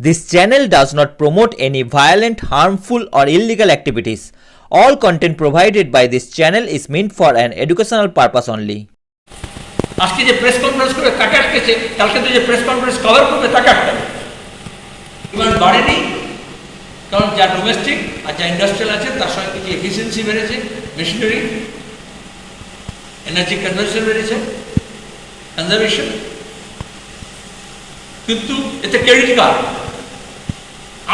This channel does not promote any violent, harmful, or illegal activities. All content provided by this channel is meant for an educational purpose only. আজকে যে press conference করে তাকে আটকেছে কালকে তো যে press conference cover করবে তাকে আটকাবে ডিমান্ড বাড়েনি কারণ যা ডোমেস্টিক আর যা ইন্ডাস্ট্রিয়াল আছে তার সঙ্গে কিছু এফিসিয়েন্সি বেড়েছে মেশিনারি এনার্জি কনজারভেশন বেড়েছে কনজারভেশন কিন্তু এতে ক্রেডিট কার্ড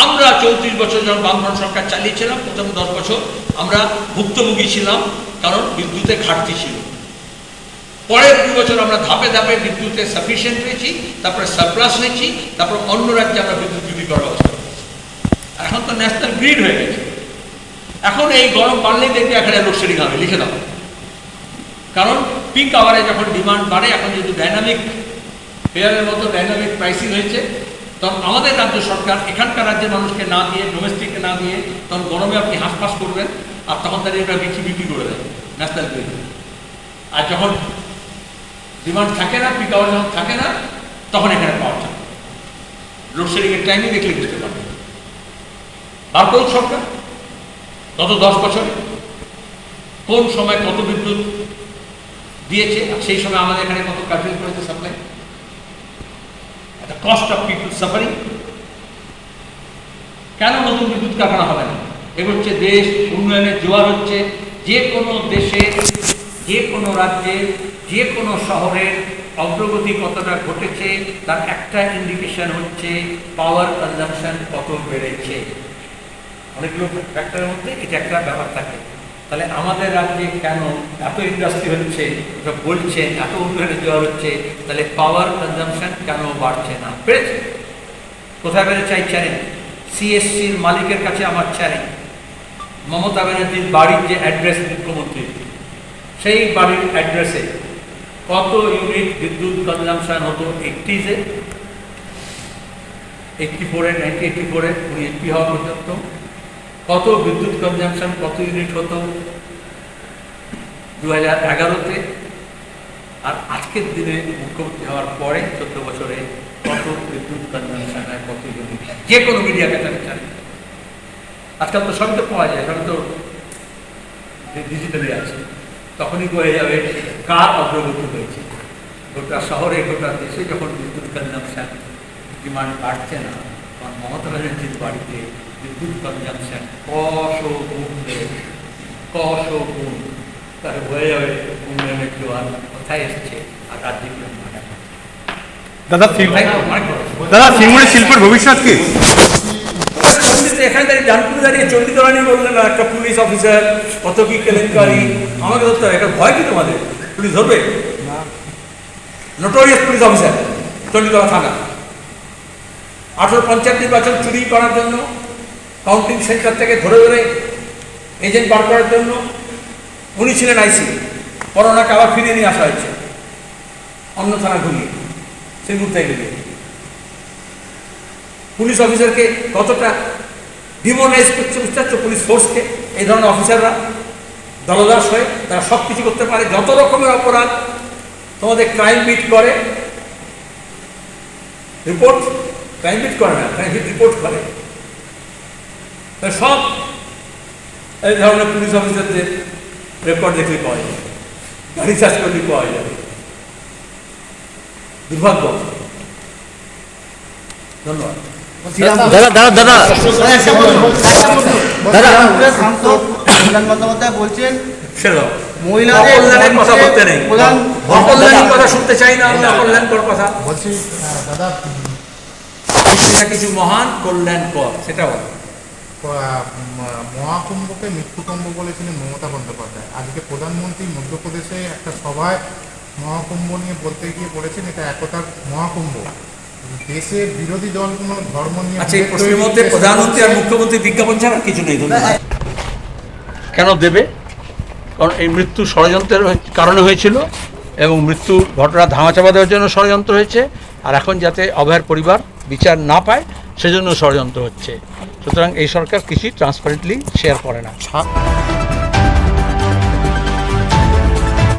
আমরা চৌত্রিশ বছর যখন বামফ্রন্ট সরকার চালিয়েছিলাম, প্রথম দশ বছর আমরা ভুক্তভোগী ছিলাম, কারণ বিদ্যুতের ঘাটতি ছিল। পরের দুই বছর আমরা ধাপে ধাপে বিদ্যুতে সাফিসিয়েন্ট হয়েছি তারপরে সারপ্লাস হয়েছি তারপর অন্য রাজ্যে আমরা বিদ্যুৎ বিক্রি করা। আর এখন তো ন্যাশনাল গ্রিড হয়ে গেছে। এখন এই গরম বাড়লেই দেখবে এখানে লোডশেডিং হবে, লিখে দাও। কারণ পিক আওয়ারে যখন ডিমান্ড বাড়ে, এখন যেহেতু ডাইনামিক ফেয়ারের মতো ডাইনামিক প্রাইসিং হয়েছে তখন আমাদের রাজ্য সরকার, এখানকার রাজ্যের মানুষকে না দিয়ে ডোমেস্টিককে না দিয়ে, তখন গরমে আপনি হাঁসফাঁস করবেন, আর তখন তাদের এটা বিক্রি বিক্রি করে দেন ন্যাশনাল গ্রিড আর যখন ডিমান্ড থাকে না পিক আওয়ার যখন থাকে না, তখন এখানে পাওয়া যায় লোডশেডিংয়ের টাইমই দেখলে বুঝতে পারবেন। বার করুক সরকার, গত দশ বছরে কোন সময় কত বিদ্যুৎ দিয়েছে সেই সময় আমাদের এখানে কত কার্টেল করেছে supply cost of people suffering কেন নতুন বিদ্যুৎ কারখানা হবে না? এগোচ্ছে দেশ উন্নয়নের জোয়ার হচ্ছে। যে কোনো দেশে, যে কোনো রাজ্যে, যে কোনো শহরের অগ্রগতি কতটা ঘটেছে, তার একটা ইন্ডিকেশন হচ্ছে পাওয়ার কনজামশন কত বেড়েছে। অনেকগুলো ফ্যাক্টরের মধ্যে এটা একটা ব্যাপার থাকে। তাহলে আমাদের রাজ্যে কেন এত ইন্ডাস্ট্রি হচ্ছে বলছেন এত উন্নয়নের জোয়ার হচ্ছে, তাহলে পাওয়ার কনজামশন কেন বাড়ছে না? বেড়েছে কোথায় বেড়েছে এই চ্যালেঞ্জ সিএসসির মালিকের কাছে আমার চ্যালেঞ্জ মমতা ব্যানার্জির বাড়ির যে অ্যাড্রেস মুখ্যমন্ত্রী, সেই বাড়ির অ্যাড্রেসে কত ইউনিট বিদ্যুৎ কনজামশন হতো এইটিজে এইটটি ফোরে নাইনটি এইটটি ফোরে উনি এমপি হওয়া পর্যন্ত। কত বিদ্যুৎ কনজামশন কত ইউনিট হতো? দু হাজার এগারোতে। আর আজকের দিনে মুখ্যমন্ত্রী হওয়ার পরে চোদ্দ বছরে কত বিদ্যুৎ কনজামশন আর কত ইউনিট যে কোনো মিডিয়া চালে আজকাল তো সবই তো পাওয়া যায়, সবই তো ডিজিটালি আছে। তখনই বোঝা যাবে কার অগ্রগতি হয়েছে। গোটা শহরে, গোটা দেশে যখন বিদ্যুৎ কনজামশন ডিমান্ড বাড়ছে না তখন মমতা ব্যানার্জির বাড়িতে বিদ্যুৎ কনজামশন কশো গুণ কশো গুণ তাহলে বোঝা যাবে উন্নয়নের জোয়ার কোথায় এসছে আর মাঠে দাদা শিল্পের ভবিষ্যৎ কি? এখানে দাঁড়িয়ে জানপুরে দাঁড়িয়ে বললেন না একটা পুলিশ অফিসার কত কি কেলেঙ্কারি। আমাকে ধরতে হবে একটা ভয় কি তোমাদের? পুলিশ ধরবে? নোটোরিয়াস পুলিশ অফিসার চণ্ডীতলা থানা। আঠেরো পঞ্চায়েত নির্বাচন চুরি করার জন্য কাউন্টিং সেন্টার থেকে ধরে ধরে এজেন্ট বার করার জন্য উনি ছিলেন আইসি করোনাকে আবার ফিরিয়ে নিয়ে আসা হয়েছে। অন্য থানা ঘুরিয়ে, সেই সিঙ্গুর থেকে পুলিশ অফিসারকে কতটা ডিমোনাইজ করছে বুঝতে পারছ? পুলিশ ফোর্সকে এই ধরনের অফিসাররা, দলদাস হয়ে তারা সব কিছু করতে পারে। যত রকমের অপরাধ তোমাদের ক্রাইম বিট করে রিপোর্ট ক্রাইম বিট করে না ক্রাইম বিট রিপোর্ট করে সব এই ধরনের পুলিশ অফিসারদের রেকর্ড দেখলে পাওয়া যাবে গাড়ি চার্জ করলে পাওয়া যাবে দুর্ভাগ্য। ধন্যবাদ। দাদা দাদা দাদা। দাদা। কল্যাণ বন্দ্যোপাধ্যায় বলছেন মহিলাদের কথা বলতে নেই। কথা শুনতে চাই না কথা। বলছি দাদা কিছু কিছু মহান কল্যাণকর সেটা বল মহাকুম্ভকে মৃত্যুকুম্ভ বলেছিলেন মমতা বন্দ্যোপাধ্যায়। আজকে প্রধানমন্ত্রী মধ্যপ্রদেশে একটা সভায় মহাকুম্ভ নিয়ে বলতে গিয়ে বলেছেন এটা একতার মহাকুম্ভ। দেশের বিরোধী দলগুলো ধর্ম নিয়ে আচ্ছা এই প্রশ্নের মধ্যে প্রধানমন্ত্রী আর মুখ্যমন্ত্রী বিজ্ঞাপন ছাড়া কিছু নেই ধন্যবাদ। কেন দেবে? কারণ এই মৃত্যু ষড়যন্ত্রের কারণে হয়েছিল এবং মৃত্যু ঘটনা ধামাচাপা দেওয়ার জন্য ষড়যন্ত্র হয়েছে। আর এখন যাতে অভয়ের পরিবার বিচার না পায় সেজন্য ষড়যন্ত্র হচ্ছে। সুতরাং এই সরকার কিছুই ট্রান্সপারেন্টলি শেয়ার করে না।